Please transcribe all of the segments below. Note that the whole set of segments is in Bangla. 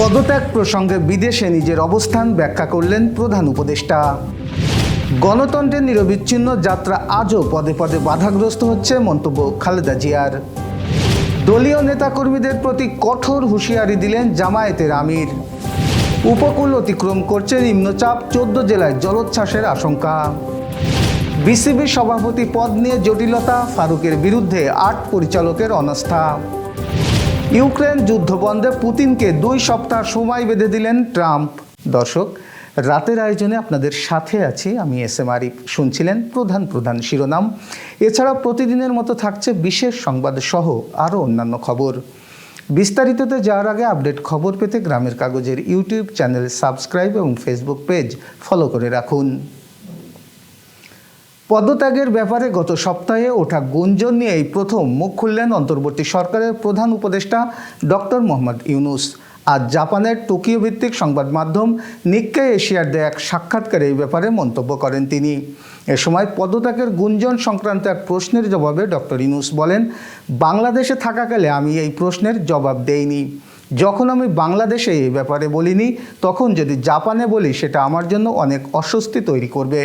পদত্যাগ প্রসঙ্গে বিদেশে নিজের অবস্থান ব্যাখ্যা করলেন প্রধান উপদেষ্টা। গণতন্ত্রের নিরবিচ্ছিন্ন যাত্রা আজও পদে পদে বাধাগ্রস্ত হচ্ছে মন্তব্য খালেদা জিয়ার। দলীয় নেতাকর্মীদের প্রতি কঠোর হুঁশিয়ারি দিলেন জামায়াতের আমির। উপকূল অতিক্রম করছে নিম্নচাপ চোদ্দ জেলায় জলোচ্ছ্বাসের আশঙ্কা। বিসিবি সভাপতি পদ নিয়ে জটিলতা, ফারুকের বিরুদ্ধে আট পরিচালকের অনাস্থা। ইউক্রেন যুদ্ধ বন্ধে পুতিনকে দুই সপ্তাহ সময় বেঁধে দিলেন ট্রাম্প। দর্শক, রাতের আয়োজনে আপনাদের সাথে আছি আমি এস এম আরিফ। শুনছিলেন প্রধান প্রধান শিরোনাম। এছাড়া প্রতিদিনের মতো থাকছে বিশেষ সংবাদ সহ আরও অন্যান্য খবর। বিস্তারিততে যাওয়ার আগে আপডেট খবর পেতে গ্রামের কাগজের ইউটিউব চ্যানেল সাবস্ক্রাইব এবং ফেসবুক পেজ ফলো করে রাখুন। পদত্যাগের ব্যাপারে গত সপ্তাহে ওঠা গুঞ্জন নিয়ে এই প্রথম মুখ খুললেন অন্তর্বর্তী সরকারের প্রধান উপদেষ্টা ডক্টর মোহাম্মদ ইউনুস। আজ জাপানের টোকিও ভিত্তিক সংবাদ মাধ্যম নিক্কে এশিয়ার দেয়া এক সাক্ষাৎকারে এই ব্যাপারে মন্তব্য করেন তিনি। এ সময় পদত্যাগের গুঞ্জন সংক্রান্ত এক প্রশ্নের জবাবে ডক্টর ইউনুস বলেন, বাংলাদেশে থাকাকালে আমি এই প্রশ্নের জবাব দেইনি। যখন আমি বাংলাদেশে এই ব্যাপারে বলিনি, তখন যদি জাপানে বলি, সেটা আমার জন্য অনেক অস্বস্তি তৈরি করবে।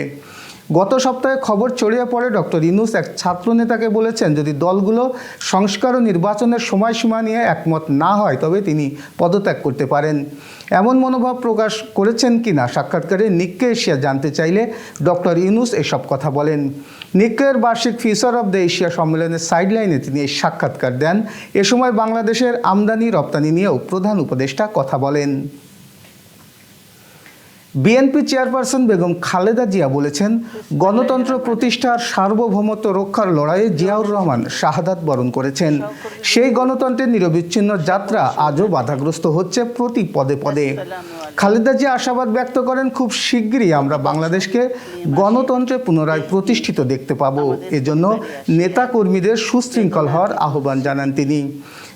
গত সপ্তাহে খবর ছড়িয়ে পড়ে ডক্টর ইনুস এক ছাত্রনেতাকে বলেছেন, যদি দলগুলো সংস্কার ও নির্বাচনের সময়সীমা নিয়ে একমত না হয়, তবে তিনি পদত্যাগ করতে পারেন। এমন মনোভাব প্রকাশ করেছেন কি না, সাক্ষাৎকারে নিক্কে এশিয়া জানতে চাইলে ডক্টর ইউনুস এসব কথা বলেন। নিক্কের বার্ষিক ফিউচার অব দ্য এশিয়া সম্মেলনের সাইডলাইনে তিনি এই সাক্ষাৎকার দেন। এ সময় বাংলাদেশের আমদানি রপ্তানি নিয়েও প্রধান উপদেষ্টা কথা বলেন। বিএনপি চেয়ারপারসন বেগম খালেদা জিয়া বলেছেন, গণতন্ত্র প্রতিষ্ঠার সার্বভৌমত্ব রক্ষার লড়াইয়ে জিয়াউর রহমান শাহাদাত বরণ করেছেন। সেই গণতন্ত্রের নিরবিচ্ছিন্ন যাত্রা আজও বাধাগ্রস্ত হচ্ছে প্রতি পদে পদে। খালেদা জিয়া আশাবাদ ব্যক্ত করেন, খুব শিগগিরই আমরা বাংলাদেশকে গণতন্ত্রে পুনরায় প্রতিষ্ঠিত দেখতে পাব। এজন্য নেতাকর্মীদের সুশৃঙ্খল হওয়ার আহ্বান জানান তিনি।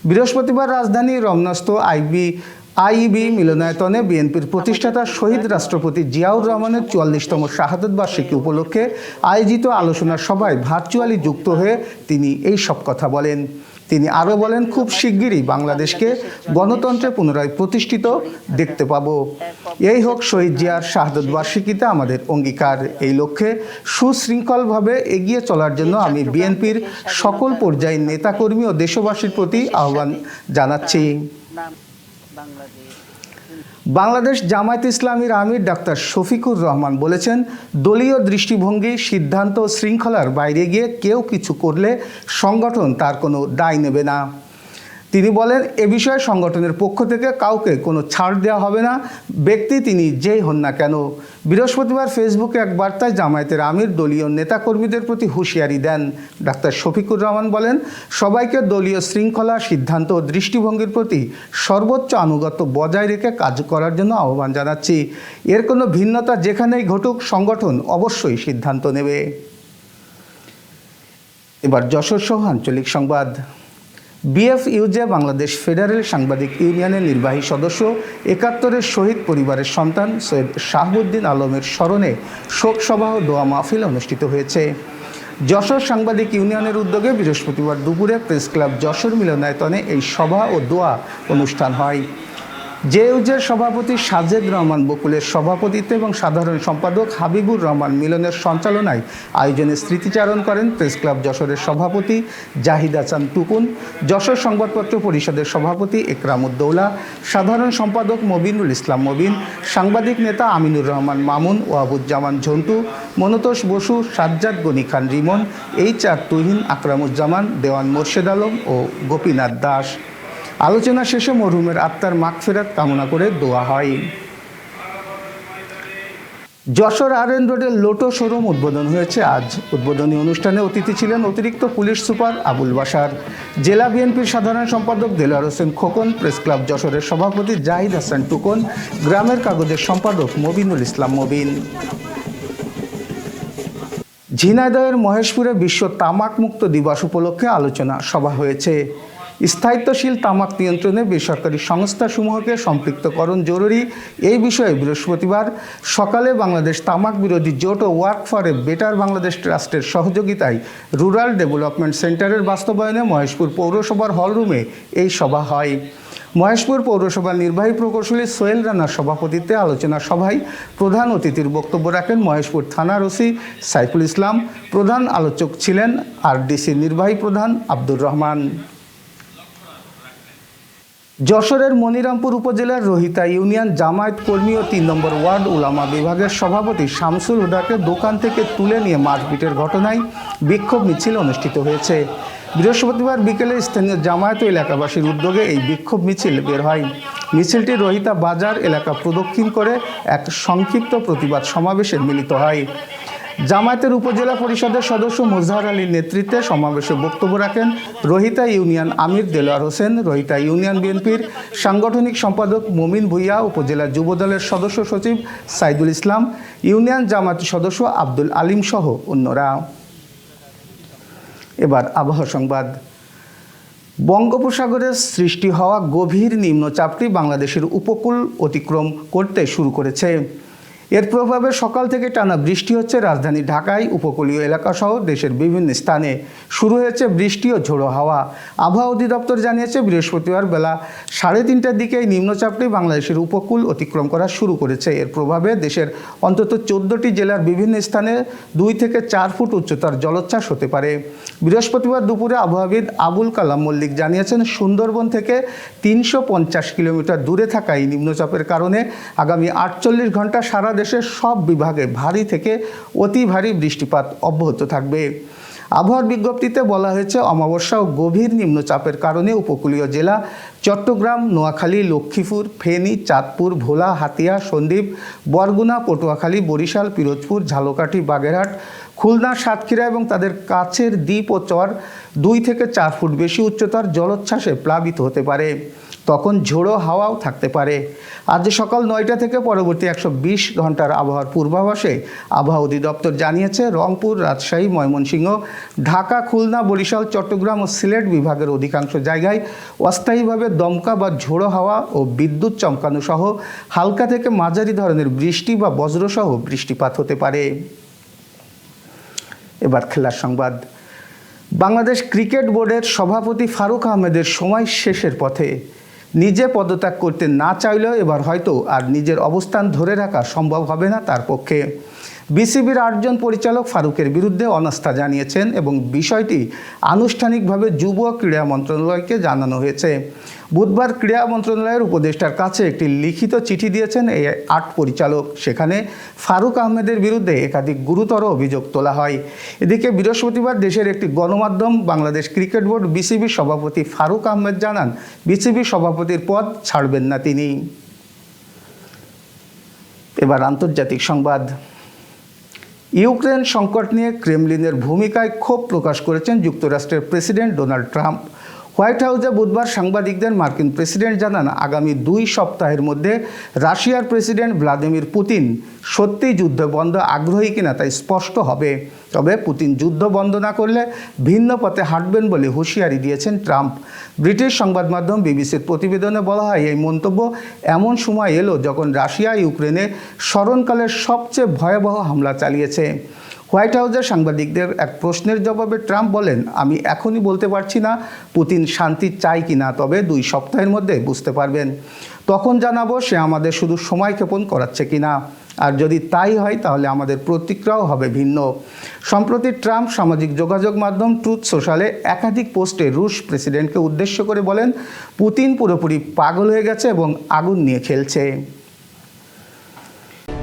বৃহস্পতিবার রাজধানীর রমনাস্থ আইবি আইবি মিলনায়তনে বিএনপির প্রতিষ্ঠাতা শহীদ রাষ্ট্রপতি জিয়াউর রহমানের চুয়াল্লিশতম শাহাদত বার্ষিকী উপলক্ষে আয়োজিত আলোচনা সভায় ভার্চুয়ালি যুক্ত হয়ে তিনি এই সব কথা বলেন। তিনি আরও বলেন, খুব শিগগিরই বাংলাদেশকে গণতন্ত্রে পুনরায় প্রতিষ্ঠিত দেখতে পাব। এই হোক শহীদ জিয়ার শাহাদত বার্ষিকীতে আমাদের অঙ্গীকার। এই লক্ষ্যে সুশৃঙ্খলভাবে এগিয়ে চলার জন্য আমি বিএনপির সকল পর্যায়ের নেতাকর্মী ও দেশবাসীর প্রতি আহ্বান জানাচ্ছি। বাংলাদেশ। জামায়াত ইসলামীর আমির ডাক্তার শফিকুর রহমান বলেছেন, দলীয় দৃষ্টিভঙ্গি, সিদ্ধান্ত শৃঙ্খলার বাইরে গিয়ে কেউ কিছু করলে সংগঠন তার কোনো দায় নেবে না। তিনি বলেন, এ বিষয়ে সংগঠনের পক্ষ থেকে কাউকে কোনো ছাড় দেওয়া হবে না। ব্যক্তি তিনি যেই হন না কেন। বৃহস্পতিবার ফেসবুকে এক বার্তায় জামায়াতের আমির দলীয় নেতাকর্মীদের প্রতি হুঁশিয়ারি দেন। ডাক্তার শফিকুর রহমান বলেন, সবাইকে দলীয় শৃঙ্খলা, সিদ্ধান্ত ও দৃষ্টিভঙ্গির প্রতি সর্বোচ্চ আনুগত্য বজায় রেখে কাজ করার জন্য আহ্বান জানাচ্ছি। এর কোনো ভিন্নতা যেখানেই ঘটুক, সংগঠন অবশ্যই সিদ্ধান্ত নেবে। এবার যশোর সহ আঞ্চলিক সংবাদ। বিএফ ইউজে বাংলাদেশ ফেডারেল সাংবাদিক ইউনিয়নের নির্বাহী সদস্য, একাত্তরের শহীদ পরিবারের সন্তান সৈয়দ শাহবুদ্দিন আলমের স্মরণে শোকসভা ও দোয়া মাহফিল অনুষ্ঠিত হয়েছে। যশোর সাংবাদিক ইউনিয়নের উদ্যোগে বৃহস্পতিবার দুপুরে প্রেস ক্লাব যশোর মিলনায়তনে এই সভা ও দোয়া অনুষ্ঠান হয়। জেউজের সভাপতি সাজেদ রহমান বকুলের সভাপতিত্বে এবং সাধারণ সম্পাদক হাবিবুর রহমান মিলনের সঞ্চালনায় আয়োজনে স্মৃতিচারণ করেন প্রেস ক্লাব যশোরের সভাপতি জাহিদা চান টুকুন, যশোর সংবাদপত্র পরিষদের সভাপতি একরামুদ্দৌলা, সাধারণ সম্পাদক মবিনুল ইসলাম মবিন, সাংবাদিক নেতা আমিনুর রহমান মামুন ওয়াবুজ্জামান ঝন্টু, মনতোষ বসু, সাজ্জাদ গনি খান রিমন, এইচ আর তুহিন, আকরামুজ্জামান, দেওয়ান মোর্শেদ আলম ও গোপীনাথ দাস। আলোচনা শেষে মরহুমের আত্মার মাগফেরাত কামনা করে দোয়া হয়। যশোর আর এন রোডের লোটো শোরুম উদ্বোধন হয়েছে আজ। উদ্বোধনী অনুষ্ঠানে অতিথি ছিলেন অতিরিক্ত পুলিশ সুপার আবুল বাসার জেলা বিএনপির সাধারণ সম্পাদক দেলার হোসেন খোকন, প্রেস ক্লাব যশোরের সভাপতি জাহিদ হাসান টুকন, গ্রামের কাগজের সম্পাদক মবিনুল ইসলাম মবিন। ঝিনাইদহের মহেশপুরে বিশ্ব তামাক মুক্ত দিবস উপলক্ষে আলোচনা সভা হয়েছে। স্থায়িত্বশীল তামাক নিয়ন্ত্রণে বেসরকারি সংস্থাসমূহকে সম্পৃক্তকরণ জরুরি। এই বিষয়ে বৃহস্পতিবার সকালে বাংলাদেশ তামাক বিরোধী জোট ও work for a better Bangladesh ট্রাস্টের সহযোগিতায় রুরাল ডেভেলপমেন্ট সেন্টারের বাস্তবায়নে মহেশপুর পৌরসভার হলরুমে এই সভা হয়। মহেশপুর পৌরসভার নির্বাহী প্রকৌশলী সোহেল রানার সভাপতিত্বে আলোচনা সভায় প্রধান অতিথির বক্তব্য রাখেন মহেশপুর থানার ওসি সাইফুল ইসলাম। প্রধান আলোচক ছিলেন আরডিসির নির্বাহী প্রধান আব্দুর রহমান। যশোরের মনিরামপুর উপজেলার রোহিতা ইউনিয়ন জামায়াত কর্মী ও তিন নম্বর ওয়ার্ড উলামা বিভাগের সভাপতি শামসুল হুদাকে দোকান থেকে তুলে নিয়ে মারপিটের ঘটনায় বিক্ষোভ মিছিল অনুষ্ঠিত হয়েছে। বৃহস্পতিবার বিকেলে স্থানীয় জামায়াত এলাকাবাসীর উদ্যোগে এই বিক্ষোভ মিছিল বের হয়। মিছিলটি রোহিতা বাজার এলাকা প্রদক্ষিণ করে এক সংক্ষিপ্ত প্রতিবাদ সমাবেশে মিলিত হয়। জামায়াতের উপজেলা পরিষদের সদস্য মোজাহার আলীর নেতৃত্বে সমাবেশে বক্তব্য রাখেন রোহিতা ইউনিয়ন আমির দেলোয়ার হোসেন, রোহিতা ইউনিয়ন বিএনপির সাংগঠনিক সম্পাদক মমিন ভুইয়া, উপজেলা যুবদলের সদস্য সচিব সাইদুল ইসলাম, ইউনিয়ন জামায়াত সদস্য আব্দুল আলিম সহ অন্যরা। এবার আবহাওয়া সংবাদ। বঙ্গোপসাগরে সৃষ্টি হওয়া গভীর নিম্নচাপটি বাংলাদেশের উপকূল অতিক্রম করতে শুরু করেছে। এর প্রভাবে সকাল থেকে টানা বৃষ্টি হচ্ছে রাজধানী ঢাকায়, উপকূলীয় এলাকাসহ দেশের বিভিন্ন স্থানে। শুরু হয়েছে বৃষ্টি ও ঝোড়ো হাওয়া। আবহাওয়া অধিদপ্তর জানিয়েছে, বৃহস্পতিবার বেলা সাড়ে তিনটার দিকে নিম্নচাপটি বাংলাদেশের উপকূল অতিক্রম করা শুরু করেছে। এর প্রভাবে দেশের অন্তত চোদ্দটি জেলার বিভিন্ন স্থানে দুই থেকে চার ফুট উচ্চতার জলোচ্ছ্বাস হতে পারে। বৃহস্পতিবার দুপুরে আবহাওয়াবিদ আবুল কালাম মল্লিক জানিয়েছেন, সুন্দরবন থেকে তিনশো পঞ্চাশ কিলোমিটার দূরে থাকা এই নিম্নচাপের কারণে আগামী আটচল্লিশ ঘণ্টা সারা দেশের সব বিভাগে ভারী থেকে অতি ভারী বৃষ্টিপাত অব্যাহত থাকবে। আবহাওয়ার বিজ্ঞপ্তিতে বলা হয়েছে, অমাবস্যা ও গভীর নিম্নচাপের কারণে উপকূলীয় জেলা চট্টগ্রাম, নোয়াখালী, লক্ষ্মীপুর, ফেনী, চাঁদপুর, ভোলা, হাতিয়া, সন্দ্বীপ, বরগুনা, পটুয়াখালী, বরিশাল, পিরোজপুর, ঝালকাঠি, বাগেরহাট, খুলনা, সাতক্ষীরা এবং তাদের কাছের দ্বীপ ও চর দুই থেকে চার ফুট বেশি উচ্চতার জলোচ্ছ্বাসে প্লাবিত হতে পারে। তখন ঝোড়ো হাওয়াও থাকতে পারে। আজ সকাল নয়টা থেকে পরবর্তী একশো বিশ ঘণ্টার আবহাওয়ার পূর্বাভাসে আবহাওয়া অধিদপ্তর জানিয়েছে, রংপুর, রাজশাহী, ময়মনসিংহ, ঢাকা, খুলনা, বরিশাল, চট্টগ্রাম ও সিলেট বিভাগের অধিকাংশ জায়গায় অস্থায়ীভাবে দমকা বা ঝোড়ো হাওয়া ও বিদ্যুৎ চমকানো সহ হালকা থেকে মাঝারি ধরনের বৃষ্টি বা বজ্রসহ বৃষ্টিপাত হতে পারে। এবার খেলার সংবাদ। বাংলাদেশ ক্রিকেট বোর্ডের সভাপতি ফারুক আহমেদের সময় শেষের পথে নিজে পদত্যাগ করতে না চাইলেও এবার হয়তো আর নিজের অবস্থান ধরে রাখা সম্ভব হবে না তার পক্ষে। বিসিবির আটজন পরিচালক ফারুকের বিরুদ্ধে অনাস্থা জানিয়েছেন এবং বিষয়টি আনুষ্ঠানিকভাবে যুব ক্রীড়া মন্ত্রণালয়কে জানানো হয়েছে। বুধবার ক্রীড়া মন্ত্রণালয়ের উপদেষ্টার কাছে একটি লিখিত চিঠি দিয়েছেন এই আট পরিচালক। সেখানে ফারুক আহমেদের বিরুদ্ধে একাধিক গুরুতর অভিযোগ তোলা হয়। এদিকে বৃহস্পতিবার দেশের একটি গণমাধ্যম বাংলাদেশ ক্রিকেট বোর্ড বিসিবি সভাপতি ফারুক আহমেদ জানান, বিসিবি সভাপতির পদ ছাড়বেন না তিনি। এবার আন্তর্জাতিক সংবাদ। ইউক্রেন সংকট নিয়ে ক্রেমলিনের ভূমিকায় ক্ষোভ প্রকাশ করেছেন যুক্তরাষ্ট্রের প্রেসিডেন্ট ডোনাল্ড ট্রাম্প। হোয়াইট হাউসে বুধবার সাংবাদিকদের মার্কিন প্রেসিডেন্ট জানান, আগামী দুই সপ্তাহের মধ্যে রাশিয়ার প্রেসিডেন্ট ভ্লাদিমির পুতিন সত্যিই যুদ্ধ বন্ধ আগ্রহী কিনা তাই স্পষ্ট হবে। তবে পুতিন যুদ্ধ বন্ধ না করলে ভিন্ন পথে হাঁটবেন বলে হুঁশিয়ারি দিয়েছেন ট্রাম্প। ব্রিটিশ সংবাদ মাধ্যম বিবিসির প্রতিবেদনে বলা হয়, এই মন্তব্য এমন সময় এলো যখন রাশিয়া ইউক্রেনে স্মরণকালের সবচেয়ে ভয়াবহ হামলা চালিয়েছে। হোয়াইট হাউসের সাংবাদিকদের এক প্রশ্নের জবাবে ট্রাম্প বলেন, আমি এখনই বলতে পারছি না পুতিন শান্তি চাই কি না, তবে দুই সপ্তাহের মধ্যে বুঝতে পারবেন। তখন জানাব সে আমাদের শুধু সময় ক্ষেপণ করাচ্ছে কি না। আর যদি তাই হয়, তাহলে আমাদের প্রতিক্রিয়াও হবে ভিন্ন। সম্প্রতি ট্রাম্প সামাজিক যোগাযোগ মাধ্যম ট্রুথ সোশ্যালে একাধিক পোস্টে রুশ প্রেসিডেন্টকে উদ্দেশ্য করে বলেন, পুতিন পুরোপুরি পাগল হয়ে গেছে এবং আগুন নিয়ে খেলছে।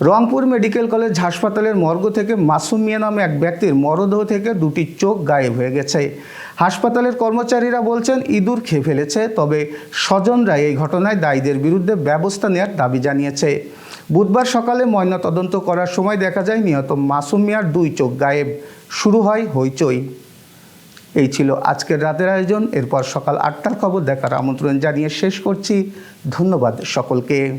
রংপুর মেডিকেল কলেজ হাসপাতালের মর্গ থেকে মাসুম মিয়া নামে এক ব্যক্তির মরদেহ থেকে দুটি চোখ গায়েব হয়ে গেছে। হাসপাতালের কর্মচারীরা বলছেন, ইঁদুর খেয়ে ফেলেছে, তবে স্বজনরা এই ঘটনায় দায়ীদের বিরুদ্ধে ব্যবস্থা নেওয়ার দাবি জানিয়েছে। বুধবার সকালে ময়নাতদন্ত করার সময় দেখা যায়, নিহত মাসুম মিয়ার দুই চোখ গায়েব। শুরু হয় হইচই। এই ছিল আজকের রাতের আয়োজন। এরপর সকাল আটটার খবর দেখার আমন্ত্রণ জানিয়ে শেষ করছি। ধন্যবাদ সকলকে।